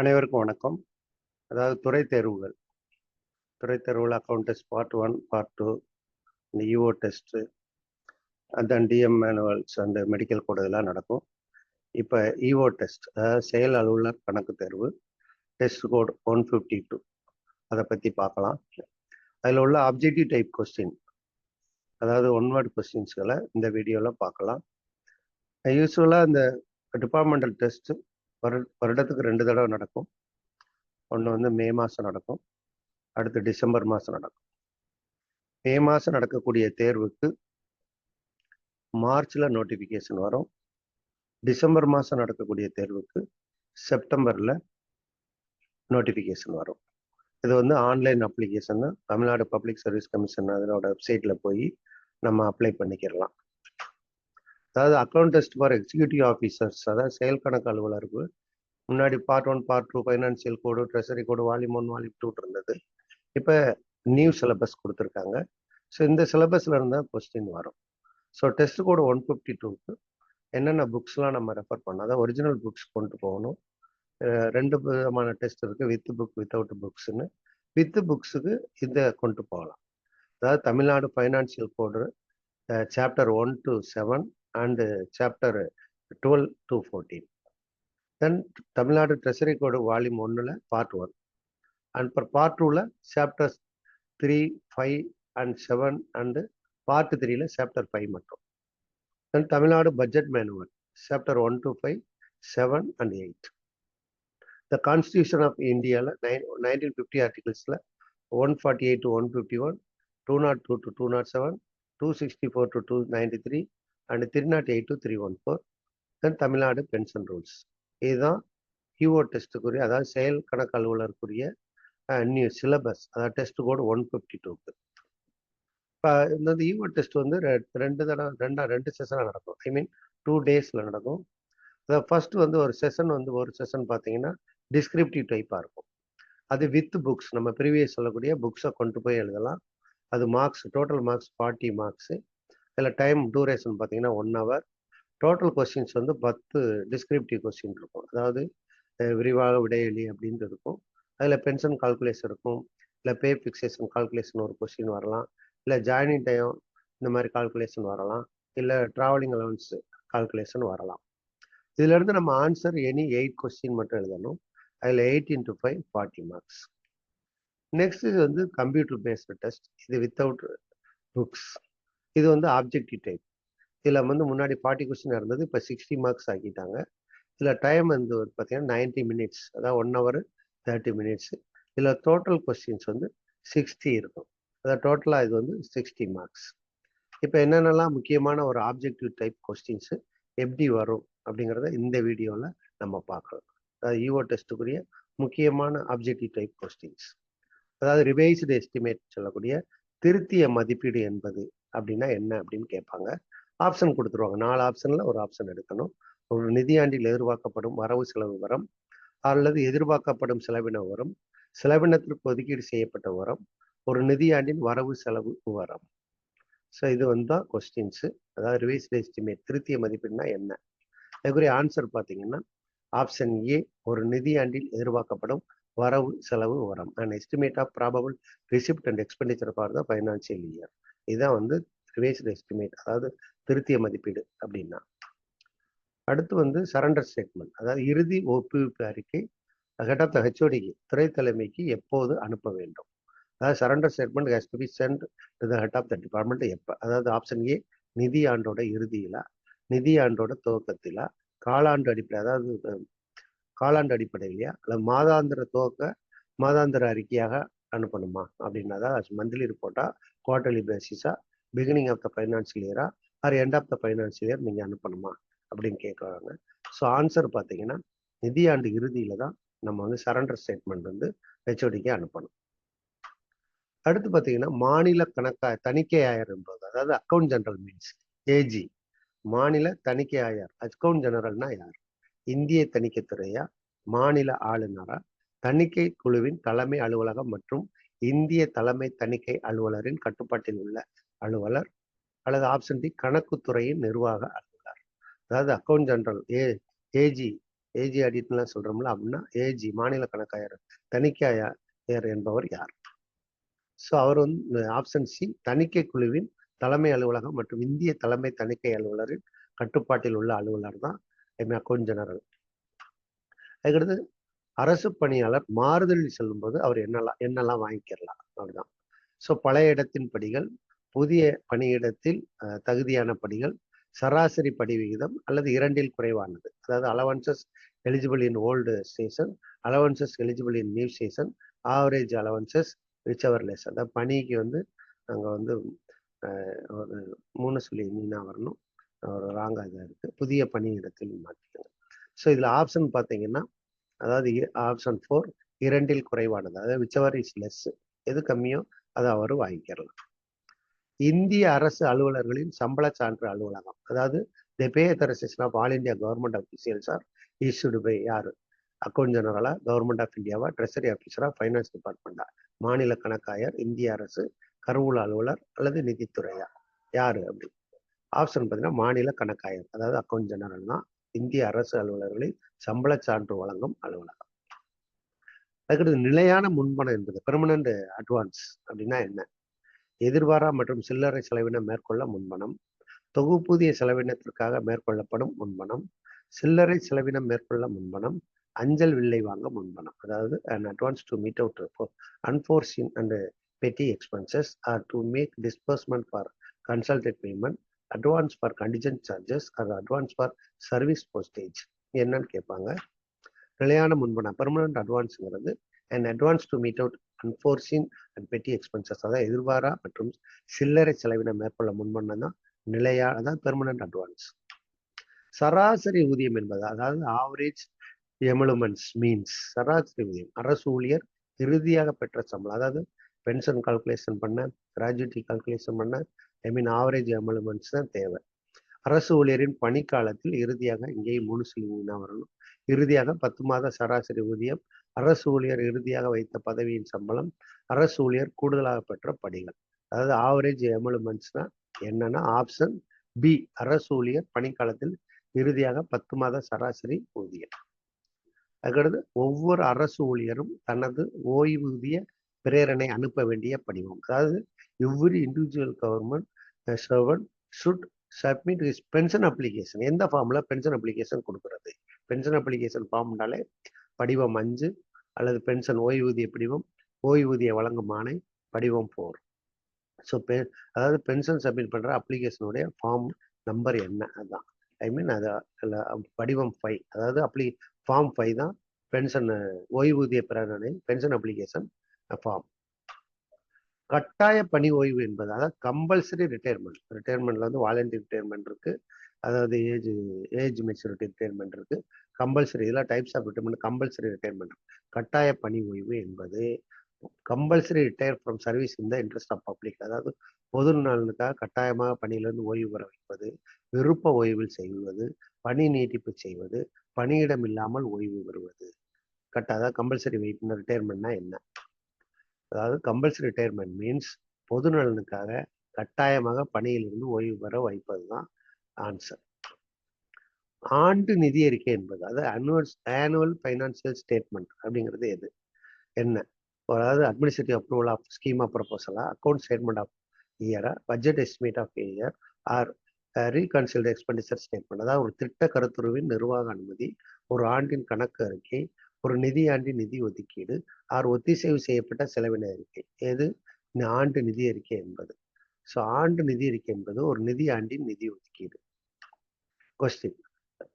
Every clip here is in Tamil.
அனைவருக்கும் வணக்கம். அதாவது துறை தேர்வுகள். துறை தேர்வுகள் account test part one part two இந்த யூஓ டெஸ்ட்டு அதான் டிஎம் மேனுவல்ஸ் அந்த மெடிக்கல் கோட் இதெல்லாம் நடக்கும். இப்போ இஓ டெஸ்ட் அதாவது செயல் அலுவலர் கணக்கு தேர்வு test code one fifty two அதை பற்றி பார்க்கலாம். அதில் உள்ள அப்ஜெக்டிவ் டைப் கொஸ்டின் அதாவது ஒன்வேர்ட் கொஸ்டின்ஸ்களை இந்த வீடியோவில் பார்க்கலாம். யூஸ்வலாக இந்த டிபார்ட்மெண்டல் டெஸ்ட்டு வரு வருடத்துக்கு ரெண்டு தடவை நடக்கும். ஒன்று வந்து மே மாதம் நடக்கும். அடுத்து டிசம்பர் மாதம் நடக்கும். மே மாதம் நடக்கக்கூடிய தேர்வுக்கு மார்ச்சில் நோட்டிஃபிகேஷன் வரும். டிசம்பர் மாதம் நடக்கக்கூடிய தேர்வுக்கு செப்டம்பரில் நோட்டிஃபிகேஷன் வரும். இது வந்து ஆன்லைன் அப்ளிகேஷன் தான் தமிழ்நாடு பப்ளிக் சர்வீஸ் கமிஷன் அதனோட வெப்சைட்டில் போய் நம்ம அப்ளை பண்ணிக்கிறலாம் அதாவது account test for executive officers அதாவது செயல் கணக்கு அலுவலர்கள் முன்னாடி part one part two financial code treasury code volume one volume two இருந்தது. இப்போ நியூ சிலபஸ் கொடுத்துருக்காங்க. ஸோ இந்த சிலபஸில் இருந்தால் கொஸ்டின் வரும். So test code one fifty டூக்கு என்னென்ன புக்ஸ்லாம் நம்ம ரெஃபர் பண்ணோம் அதாவது ஒரிஜினல் புக்ஸ் கொண்டு போகணும். ரெண்டு விதமான டெஸ்ட் இருக்குது வித் புக் வித்தவுட் புக்ஸ்னு வித் புக்ஸுக்கு இதை கொண்டு போகலாம். அதாவது Tamil Nadu financial code chapter one to seven and chapter twelve to fourteen then Tamil Nadu treasury code volume ஒன்றில் part one and per part டூவில் chapters three five and seven and part த்ரீல சாப்டர் ஃபைவ் மட்டும். Then Tamil Nadu budget manual chapter one to five seven and eight the constitution of இந்தியாவில் nine nineteen fifty ஆர்டிகல்ஸில் one forty eight to one fifty one two naught two to two naught seven two sixty four to two ninety three and three naught eight to three one four then Tamil Nadu pension rules. இதுதான் ஹியூஓ டெஸ்ட்டுக்குரிய அதாவது செயல் கணக்கு அலுவலருக்குரிய நியூ சிலபஸ் அதாவது டெஸ்ட் கோடு ஒன் ஃபிஃப்டி டூக்கு. இப்போ இந்த ஈவோ டெஸ்ட் வந்து ரெண்டு தடவை ரெண்டா ரெண்டு செஷனாக நடக்கும். ஐ மீன் டூ டேஸில் நடக்கும். அதாவது ஃபர்ஸ்ட் வந்து ஒரு செஷன் வந்து ஒரு செஷன் பார்த்தீங்கன்னா டிஸ்கிரிப்டிவ் டைப்பாக இருக்கும். அது வித் புக்ஸ் நம்ம ப்ரீவியஸ் சொல்லக்கூடிய புக்ஸை கொண்டு போய் எழுதலாம். அது marks total marks forty marks இதில் டைம் டூரேஷன் பார்த்தீங்கன்னா ஒன் ஹவர் டோட்டல் கொஸ்டின்ஸ் வந்து பத்து டிஸ்கிரிப்டிவ் கொஸ்டின் இருக்கும். அதாவது விரிவாக விடையெளி அப்படின்னு இருக்கும். அதில் பென்ஷன் கால்குலேஷன் இருக்கும். இல்லை பே ஃபிக்ஸேஷன் கால்குலேஷன் ஒரு கொஸ்டின் வரலாம். இல்லை ஜாயினிங் டைம் இந்த மாதிரி கால்குலேஷன் வரலாம். இல்லை ட்ராவலிங் அலவன்ஸ் கால்குலேஷன் வரலாம். இதுலேருந்து நம்ம ஆன்சர் எனி எயிட் கொஸ்டின் மட்டும் எழுதணும். அதில் eight into five forty marks next இது வந்து கம்ப்யூட்டர் பேஸ்டு டெஸ்ட் இது வித்தவுட் புக்ஸ் இது வந்து ஆப்ஜெக்டிவ் டைப் இதில் வந்து முன்னாடி ஃபார்ட்டி கொஸ்டின் இருந்தது இப்போ சிக்ஸ்டி மார்க்ஸ் ஆக்கிட்டாங்க. இதில் டைம் வந்து பார்த்தீங்கன்னா நைன்டி மினிட்ஸ் அதாவது ஒன் ஹவர் தேர்ட்டி மினிட்ஸ் இதில் டோட்டல் கொஸ்டின்ஸ் வந்து சிக்ஸ்டி இருக்கும். அதாவது டோட்டலாக இது வந்து சிக்ஸ்டி மார்க்ஸ் இப்போ என்னென்னலாம் முக்கியமான ஒரு ஆப்ஜெக்டிவ் டைப் கொஸ்டின்ஸு எப்படி வரும் அப்படிங்கிறத இந்த வீடியோவில் நம்ம பார்க்கலாம். அதாவது ஈஓ டெஸ்ட்டுக்குரிய முக்கியமான ஆப்ஜெக்டிவ் டைப் கொஸ்டின்ஸ் அதாவது ரிவைஸ்டு எஸ்டிமேட் சொல்லக்கூடிய திருத்திய மதிப்பீடு என்பது அப்படின்னா என்ன அப்படின்னு கேட்பாங்க. ஆப்ஷன் கொடுத்துருவாங்க. நாலு ஆப்ஷனில் ஒரு ஆப்ஷன் எடுக்கணும். ஒரு நிதியாண்டில் எதிர்பார்க்கப்படும் வரவு செலவு வரம். அல்லது எதிர்பார்க்கப்படும் செலவின வரம். செலவினத்திற்கு ஒதுக்கீடு செய்யப்பட்ட வரம். ஒரு நிதியாண்டின் வரவு செலவு வரம். ஸோ இது வந்து தான் கொஸ்டின்ஸு அதாவது ரிவைஸ்டு எஸ்டிமேட் திருத்திய மதிப்பீடுனா என்ன? அதுக்குரிய ஆன்சர் பார்த்தீங்கன்னா ஆப்ஷன் ஏ ஒரு நிதியாண்டில் எதிர்பார்க்கப்படும் வரவு செலவு வரம். And estimate of probable receipt and expenditure for the financial year இதுதான் வந்து ரிவைஸ்டு எஸ்டிமேட் அதாவது திருத்திய மதிப்பீடு அப்படின்னா. அடுத்து வந்து சரண்டர் ஸ்டேட்மெண்ட் அதாவது இறுதி ஒப்புவிப்பு அறிக்கை ஹெட் ஆஃப் த ஹெச்ஓடிக்கு துறை தலைமைக்கு எப்போது அனுப்ப வேண்டும்? அதாவது surrender statement has to be sent to the head of the department எப்போ? அதாவது ஆப்ஷன் ஏ நிதி ஆண்டோட இறுதியிலா? நிதி ஆண்டோட துவக்கத்திலா? காலாண்டு அடிப்படை அதாவது காலாண்டு அடிப்படையிலையா அல்லது மாதாந்திர துவக்க மாதாந்திர அறிக்கையாக அனுப்பணுமா? அப்படின்னா தான் மந்த்லி ரிப்போர்ட்டா குவார்டர்லி பேசிஸா பிகினிங் ஆஃப் த ஃபைனான்சியல் இயரா or end of the financial year நீங்கள் அனுப்பணுமா? அப்படின்னு கேட்குறாங்க ஸோ ஆன்சர் பார்த்தீங்கன்னா நிதியாண்டு இறுதியில தான் நம்ம வந்து சரண்டர் ஸ்டேட்மெண்ட் வந்து ஹெச்ஓடிக்கு அனுப்பணும். அடுத்து பார்த்தீங்கன்னா மாநில கணக்காய தணிக்கை ஆயர் என்பது அதாவது அக்கௌண்ட் ஜெனரல் மீன்ஸ் ஏஜி மாநில தணிக்கை ஆயர் அக்கௌண்ட் ஜெனரல்னா யார்? இந்திய தணிக்கைத்துறையா மாநில ஆளுநரா? தணிக்கை குழுவின் தலைமை அலுவலகம் மற்றும் இந்திய தலைமை தணிக்கை அலுவலரின் கட்டுப்பாட்டில் உள்ள அலுவலர் அல்லது ஆப்ஷன் டி கணக்குத்துறையின் நிர்வாக அலுவலர். அதாவது account general A AG AG ஆடிட்லாம் சொல்றோம்ல அப்படின்னா ஏஜி மாநில கணக்காயர் தணிக்கையாளர் என்பவர் யார்? ஸோ அவர் வந்து ஆப்ஷன் சி தணிக்கை குழுவின் தலைமை அலுவலகம் மற்றும் இந்திய தலைமை தணிக்கை அலுவலரின் கட்டுப்பாட்டில் உள்ள அலுவலர் தான் அக்கௌண்ட் ஜெனரல் அதுக்கடுத்து அரசு பணியாளர் மாறுதலில் செல்லும்போது அவர் என்னெல்லாம் என்னெல்லாம் வாங்கிக்கிறலாம். அப்படிதான். ஸோ பழைய இடத்தின் படிகள் புதிய பணியிடத்தில் தகுதியான படிகள் சராசரி படி விகிதம் அல்லது இரண்டில் குறைவானது. அதாவது allowances eligible in old station allowances eligible in new station average allowances whichever less அதாவது பணிக்கு வந்து அங்கே வந்து ஒரு மூணு சொல்லி நீனா வரணும். ஒரு ராங்காக இதாக இருக்குது புதிய பணியிடத்தில் மாற்றி ஸோ இதில் ஆப்ஷன் பார்த்தீங்கன்னா அதாவது ஆப்ஷன் ஃபோர் இரண்டில் குறைவானது. அதாவது விச்சவர் இஸ் லெஸ் எது கம்மியோ அதை அவர் வாங்கிக்கிறலாம். இந்திய அரசு அலுவலர்களின் சம்பள சான்று அலுவலகம். அதாவது the pay authorisation of all India government officials are issued by யார்? அக்கௌண்ட் ஜெனரலா கவர்மெண்ட் ஆஃப் இந்தியாவா ட்ரெஷரி ஆஃபீஸரா ஃபைனான்ஸ் டிபார்ட்மெண்டா மாநில கணக்காயர் இந்திய அரசு கருவூல அலுவலர் அல்லது நிதித்துறையா? யாரு அப்படி? ஆப்ஷன் பார்த்தீங்கன்னா மாநில கணக்காயர். அதாவது அக்கௌண்ட் ஜெனரல் தான் இந்திய அரசு அலுவலர்களில் சம்பள சான்று வழங்கும் அலுவலகம். அதுக்கடுத்து நிலையான முன்பணம் என்பது பெர்மனன்ட் அட்வான்ஸ் அப்படின்னா என்ன? எதிர்பாரா மற்றும் சில்லறை செலவினம் மேற்கொள்ள முன்பணம். தொகுப்பூதிய செலவினத்திற்காக மேற்கொள்ளப்படும் முன்பணம். சில்லறை செலவினம் மேற்கொள்ள முன்பணம். அஞ்சல் வில்லை வாங்க முன்பணம். அதாவது and advance to meet out for and petty expenses or to make disbursement for consulted payment advance for for charges அது அட்வான்ஸ் ஃபார் சர்வீஸ் போஸ்டேஜ் என்னன்னு கேட்பாங்க. நிலையான முன்பணம் permanent அட்வான்ஸுங்கிறது and advance to meet out unforeseen and petty expenses அதாவது எதிர்பாரா மற்றும் சில்லறை செலவின மேற்கொள்ள முன்பணம் தான் நிலையா அதான் பெர்மனன்ட் அட்வான்ஸ் சராசரி ஊதியம் என்பது அதாவது ஆவரேஜ் எமலுமெண்ட்ஸ் மீன்ஸ் சராசரி ஊதியம். அரசு ஊழியர் இறுதியாக பெற்ற சம்பளம் அதாவது பென்ஷன் கால்குலேஷன் பண்ண கிராஜுவிட்டி கால்குலேஷன் பண்ண ஐ மீன் ஆவரேஜ் எமலுமெண்ட்ஸ் தான் தேவை. அரசு ஊழியரின் பணிக்காலத்தில் இறுதியாக இங்கேயும் மூணு சிலிங்கினா வரணும். இறுதியாக பத்து மாத சராசரி ஊதியம் அரசு ஊழியர் இறுதியாக வைத்த பதவியின் சம்பளம் அரசு ஊழியர் கூடுதலாக பெற்ற படிகள் அதாவது ஆவரேஜ் எமலுமெண்ட்ஸ் என்னன்னா ஆப்ஷன் பி அரசு ஊழியர் பணிக்காலத்தில் இறுதியாக பத்து மாத சராசரி ஊதியம். அதுக்கடுத்து ஒவ்வொரு அரசு ஊழியரும் தனது ஓய்வூதிய பிரேரணை அனுப்ப வேண்டிய படிவம். அதாவது every individual government servant should submit is pension application எந்த ஃபார்மில் பென்ஷன் அப்ளிகேஷன் கொடுக்கறது? பென்ஷன் அப்ளிகேஷன் ஃபார்ம்னாலே படிவம் அஞ்சு அல்லது பென்ஷன் ஓய்வூதிய படிவம் ஓய்வூதிய வழங்கும் ஆணை படிவம் ஃபோர் ஸோ பெ அதாவது பென்ஷன் சப்மிட் பண்ணுற அப்ளிகேஷனுடைய ஃபார்ம் நம்பர் என்ன? அதுதான் ஐ மீன் அது படிவம் ஃபைவ் அதாவது அப்ளி ஃபார்ம் ஃபைவ் தான் பென்ஷன் ஓய்வூதிய பிறனை பென்ஷன் அப்ளிகேஷன் ஃபார்ம் கட்டாய பணி ஓய்வு என்பது அதாவது கம்பல்சரி ரிட்டையர்மெண்ட் ரிட்டையர்மெண்ட்ல வந்து வாலண்டியர் ரிட்டையர்மெண்ட் இருக்கு. அதாவது ஏஜ் ஏஜ் மெச்சூரிட்டி ரிட்டையர்மெண்ட் இருக்கு. கம்பல்சரி இதெல்லாம் types of retirement compulsory retirement கட்டாய பணி ஓய்வு என்பது கம்பல்சரி ரிட்டையர் ஃப்ரம் சர்வீஸ் இந்த இன்ட்ரெஸ்ட் ஆஃப் பப்ளிக் அதாவது பொது நலனுக்காக கட்டாயமாக பணியிலிருந்து ஓய்வு பெற வைப்பது விருப்ப ஓய்வில் செய்வது பணி நீட்டிப்பு செய்வது பணியிடம் இல்லாமல் ஓய்வு பெறுவது. கட்ட கம்பல்சரி வெயிட் ரிட்டையர்மெண்ட்னா என்ன? அதாவது கம்பல்சரி ரிட்டையர்மெண்ட் மீன்ஸ் பொது நலனுக்காக கட்டாயமாக பணியிலிருந்து ஓய்வு பெற வைப்பது தான் ஆன்சர் ஆண்டு நிதி அறிக்கை என்பது அதாவது அனுவல் ஆனுவல் ஃபைனான்சியல் ஸ்டேட்மெண்ட் அப்படிங்கிறது எது? என்ன? அதாவது administrative approval of scheme of ப்ரொபோசலா account statement of இயரா budget estimate of year or reconciled expenditure statement அதாவது ஒரு திட்ட கருத்துருவின் நிர்வாக அனுமதி ஒரு ஆண்டின் கணக்கு அறிக்கை ஒரு நிதியாண்டு நிதி ஒதுக்கீடு ஆர் ஒத்திசைவு செய்யப்பட்ட செலவின அறிக்கை. எது? இந்த ஆண்டு நிதி அறிக்கை என்பது. ஸோ ஆண்டு நிதி அறிக்கை என்பது ஒரு நிதி ஆண்டின் நிதி ஒதுக்கீடு. கொஸ்டின்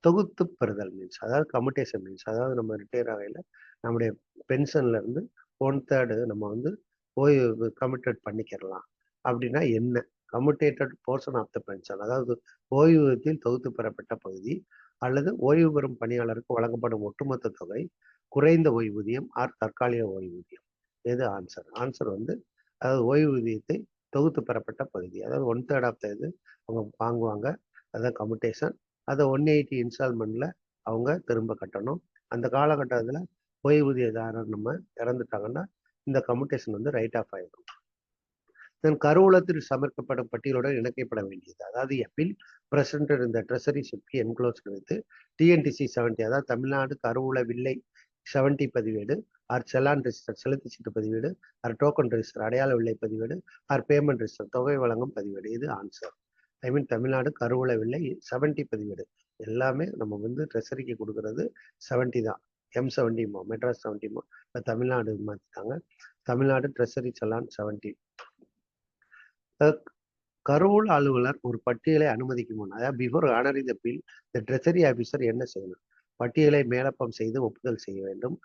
தொகுத்து பெறுதல் மீன்ஸ் அதாவது கம்யூட்டேஷன் மீன்ஸ் அதாவது நம்ம ரிட்டையர் ஆகையில் நம்முடைய பென்ஷன்ல இருந்து ஒன் தேர்டு நம்ம வந்து ஓய்வு கமிட்டட் பண்ணிக்கிறலாம். அப்படின்னா என்ன? Commuted portion of the pension அதாவது ஓய்வூதியத்தில் தொகுத்து பெறப்பட்ட பகுதி அல்லது ஓய்வு பெறும் பணியாளருக்கு வழங்கப்படும் ஒட்டுமொத்த தொகை குறைந்த ஓய்வூதியம் ஆர் தற்காலிக ஓய்வூதியம். எது ஆன்சர் ஆன்சர் வந்து அதாவது ஓய்வூதியத்தை தொகுத்து பெறப்பட்ட பகுதி. அதாவது ஒன் தேர்ட் ஆஃப் த இது அவங்க வாங்குவாங்க. அதான் கம்யூட்டேஷன் அதை ஒன் எயிட்டி இன்ஸ்டால்மெண்ட்ல அவங்க திரும்ப கட்டணும். அந்த காலகட்டத்தில் ஓய்வூதியதாரர் நம்ம இறந்துட்டாங்கன்னா இந்த கம்யூட்டேஷன் வந்து ரைட் ஆஃப் ஆயிடும். தென் கருவூலத்தில் சமர்க்கப்படும் பட்டியலுடன் இணைக்கப்பட வேண்டியது. அதாவது எப்பில் பிரசிடென்ட் இந்த ட்ரெசரி சுப்பி என்க்ளோஸ் வித் டிஎன்டிசி செவன்டி அதாவது தமிழ்நாடு கருவூல வில்லை செவன்டி பதிவேடு ஆர் செலான் ரெஜிஸ்டர் செலுத்தி சீட்டு பதிவேடு ஆர் டோக்கன் ரெஜிஸ்டர் அடையாள விலை பதிவேடு ஆர் பேமெண்ட் ரெஜிஸ்டர் தொகை வழங்கும் பதிவேடு. இது ஆன்சர் ஐ மீன் தமிழ்நாடு கருவூல விலை செவன்டி பதிவேடு. எல்லாமே நம்ம வந்து ட்ரெஸரிக்கு கொடுக்கறது செவன்டி தான். எம் செவன்டிமோ மெட்ராஸ் செவன்டிமோ இப்போ தமிழ்நாடு மாற்றிட்டாங்க தமிழ்நாடு ட்ரெஸரி செலான் செவன்டி கருவூல் அலுவலர் ஒரு பட்டியலை அனுமதிக்கும் முன் அதாவது before honouring the bill the treasury officer என்ன செய்யணும்? பட்டியலை மேலப்பம் செய்து ஒப்புதல் செய்ய வேண்டும்.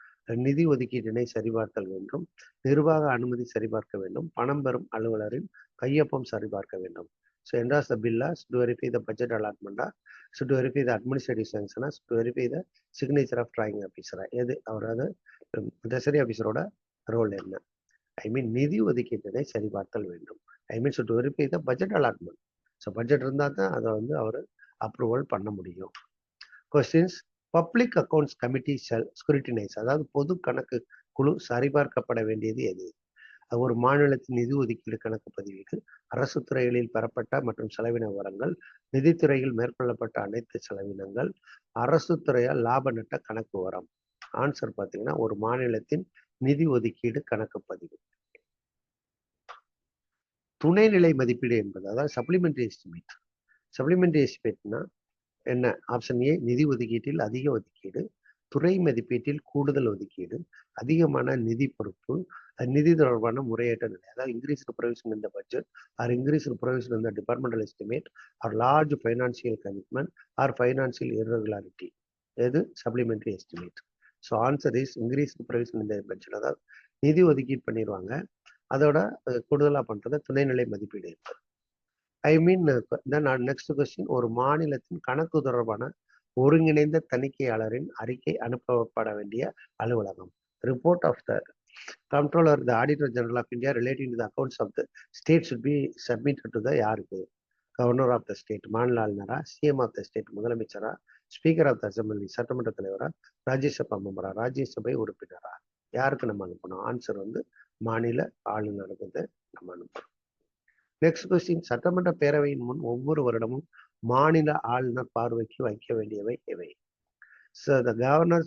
நிதி ஒதுக்கீட்டினை சரிபார்த்தல் வேண்டும். நிர்வாக அனுமதி சரிபார்க்க வேண்டும். பணம் பெறும் அலுவலரின் கையொப்பம் சரிபார்க்க வேண்டும். ஸோ என்டாஸ் த பில்லா சுட் வெரிஃபை த பட்ஜெட் அலாட்மெண்டா to verify the administrative சேங்ஷனா to verify the signature of drawing ஆஃபீஸரா எது? அவரது ட்ரெஸரி ஆஃபீஸரோட ரோல் என்ன? ஐ மீன் நிதி ஒதுக்கீட்டினை சரிபார்த்தல் வேண்டும். I mean to verify the budget allotment so budget இருந்தால் தான் அதை வந்து அவர் அப்ரூவல் பண்ண முடியும். Questions public accounts committee shall scrutinise அதாவது பொது கணக்கு குழு சரிபார்க்கப்பட வேண்டியது எது? ஒரு மாநிலத்தின் நிதி ஒதுக்கீடு கணக்கு பதிவுக்கு அரசு துறைகளில் பெறப்பட்ட மற்றும் செலவின விவரங்கள் நிதித்துறையில் மேற்கொள்ளப்பட்ட அனைத்து செலவினங்கள் அரசு துறையால் லாப நட்ட கணக்கு விவரம் ஆன்சர் பார்த்தீங்கன்னா ஒரு மாநிலத்தின் நிதி ஒதுக்கீடு கணக்கு பதிவு. துணைநிலை மதிப்பீடு என்பது அதாவது சப்ளிமெண்டரி எஸ்டிமேட் சப்ளிமெண்டரி எஸ்டிமேட்னா என்ன? ஆப்ஷன் ஏ நிதி ஒதுக்கீட்டில் அதிக ஒதுக்கீடு. துறை மதிப்பீட்டில் கூடுதல் ஒதுக்கீடு. அதிகமான நிதி பொறுப்பு. நிதி தொடர்பான முறையேற்ற நிலை. அதாவது இன்க்ரீஸ் ப்ரொவிஷன் இந்த பட்ஜெட் ஆர் இன்க்ரீஸ் ப்ரொவிஷன் இந்த departmental estimate or large financial commitment or financial irregularity எது? Supplementary estimate so answer is increase provision இந்த பட்ஜெட் அதாவது நிதி ஒதுக்கீடு பண்ணிடுவாங்க அதோட கூடுதலாக பண்ணுறது துணைநிலை மதிப்பீடு என்பது. ஐ மீன் தென் நெக்ஸ்ட் கொஸ்டின் ஒரு மாநிலத்தின் கணக்கு தொடர்பான ஒருங்கிணைந்த தணிக்கையாளரின் அறிக்கை அனுப்பப்பட வேண்டிய அலுவலகம். Report of the controller the auditor general of India relating to the accounts of the state should be submitted to the யாருக்கு? கவர்னர் ஆஃப் த ஸ்டேட் மாநில ஆளுநரா சிஎம் ஆஃப் த ஸ்டேட் முதலமைச்சரா ஸ்பீக்கர் ஆஃப் த அசம்பிளி சட்டமன்ற தலைவரா ராஜ்யசபா மெம்பரா ராஜ்யசபை உறுப்பினரா? யாருக்கு நம்ம அனுப்பணும்? ஆன்சர் வந்து மாநில ஆளுநருக்கு நம்ம அனுப்பணும். நெக்ஸ்ட் கொஸ்டின் சட்டமன்ற பேரவையின் முன் ஒவ்வொரு வருடமும் மாநில ஆளுநர் பார்வைக்கு வைக்க வேண்டியவை எவை so the governor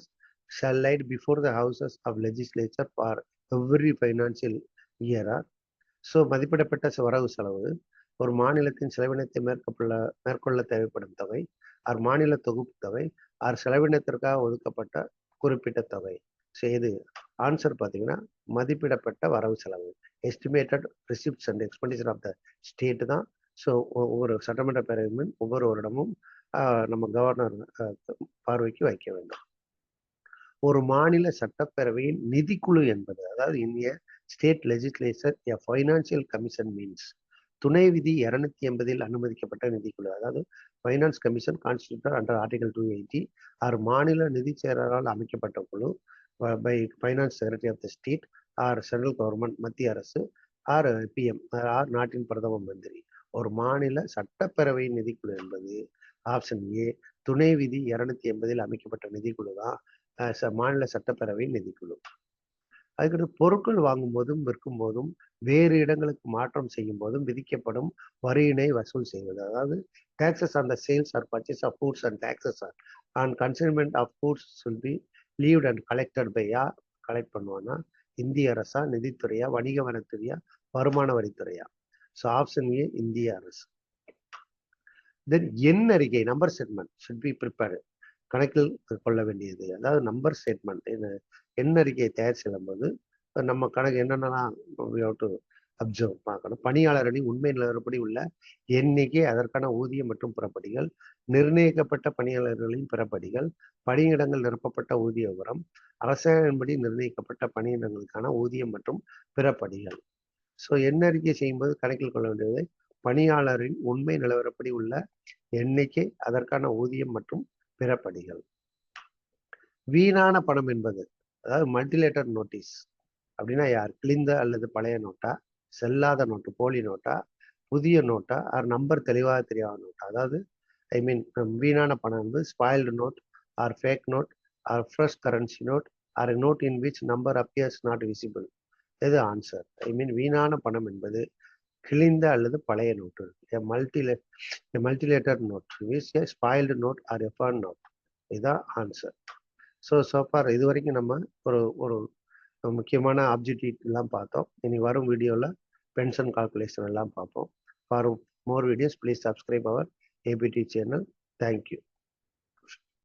shall laid before the houses of legislature for every financial இயரார் so மதிப்பிடப்பட்ட வரவு செலவு ஒரு மாநிலத்தின் செலவினத்தை மேற்கொள்ள மேற்கொள்ள தேவைப்படும் தொகை ஆர் மாநில தொகுப்பு தொகை ஆர் செலவினத்திற்காக ஒதுக்கப்பட்ட குறிப்பிட்ட தொகை. ஸோ இது ஆன்சர் பார்த்தீங்கன்னா மதிப்பிடப்பட்ட வரவு செலவு. Estimated receipts and expenditure of the state தான். ஸோ ஒவ்வொரு சட்டமன்ற பேரவையும் ஒவ்வொரு வருடமும் நம்ம கவர்னர் பார்வைக்கு வைக்க வேண்டும். ஒரு மாநில சட்டப்பேரவையின் நிதிக்குழு என்பது அதாவது இந்திய state legislature a financial commission means துணை விதி இருநூத்தி எண்பதில் அனுமதிக்கப்பட்ட நிதிக்குழு அதாவது finance commission constituted under article two eighty ஆறு மாநில நிதி செயலரால் அமைக்கப்பட்ட குழு by finance secretary of the state or central government மத்திய அரசு ஆர் பிஎம் ஆர் நாட்டின் பிரதம மந்திரி. ஒரு மாநில சட்டப்பேரவையின் நிதிக்குழு என்பது ஆப்ஷன் ஏ துணை விதி இருநூத்தி எண்பதில் அமைக்கப்பட்ட நிதிக்குழு தான் மாநில சட்டப்பேரவையின் நிதிக்குழு. அதுக்கடுத்து பொருட்கள் வாங்கும் போதும் விற்கும் போதும் வேறு இடங்களுக்கு மாற்றம் செய்யும் போதும் விதிக்கப்படும் வரியினை வசூல் செய்வது. அதாவது taxes on the sales or purchase of foods and taxes or on consignment of foods சொல்லி levied and collected by collect பண்ணுவான்னா இந்திய அரசா நிதித்துறையா வணிக வனத்துறையா வருமான வரித்துறையா? ஸோ ஆப்ஷன் ஏ இந்திய அரசு. தென் எண் அறிக்கை number statement should be prepared கணக்கில் கொள்ள வேண்டியது. அதாவது நம்பர் ஸ்டேட்மெண்ட் எண் அறிக்கையை தயார் செய்யும் போது நம்ம கணக்கு என்னென்னலாம் டு அப்சர்வ் பார்க்கணும். பணியாளர் அணி உண்மை நிலவரப்படி உள்ள எண்ணிக்கை அதற்கான ஊதியம் மற்றும் புறப்படிகள் நிர்ணயிக்கப்பட்ட பணியாளர்களின் பிறப்படிகள் பணியிடங்கள் நிரப்பப்பட்ட ஊதிய விவரம் அரசாங்கப்படி நிர்ணயிக்கப்பட்ட பணியிடங்களுக்கான ஊதியம் மற்றும் பிறப்படிகள். ஸோ எண்ண அறிக்கை செய்யும்போது கணக்கில் கொள்ள வேண்டியது பணியாளரின் உண்மை நிலவரப்படி உள்ள எண்ணிக்கை அதற்கான ஊதியம் மற்றும் பிறப்படிகள். வீணான பணம் என்பது அதாவது மல்டிலேட்டர் நோட்டீஸ் அப்படின்னா யார்? கிழிந்த அல்லது பழைய நோட்டா? செல்லாத நோட்டு போலி நோட்டா? புதிய நோட்டா? ஆர் நம்பர் தெளிவாக தெரியாத நோட்டா? அதாவது ஐ மீன் வீணான பணம் வந்து spoiled note or fake note or fresh currency note or note in which number appears not visible எது ஆன்சர் ஐ மீன் வீணான பணம் என்பது கிழிந்த அல்லது பழைய நோட்டு a மல்டிலே mutilated note with a spoiled note or எஃபான் note இதுதான் ஆன்சர் ஸோ சோஃபார் இது வரைக்கும் நம்ம ஒரு ஒரு முக்கியமான ஆப்ஜெக்டிவ் எல்லாம் பார்த்தோம். இனி வரும் வீடியோவில் பென்ஷன் கால்குலேஷன் எல்லாம் பார்ப்போம். For more videos please subscribe our ABT channel. Thank you.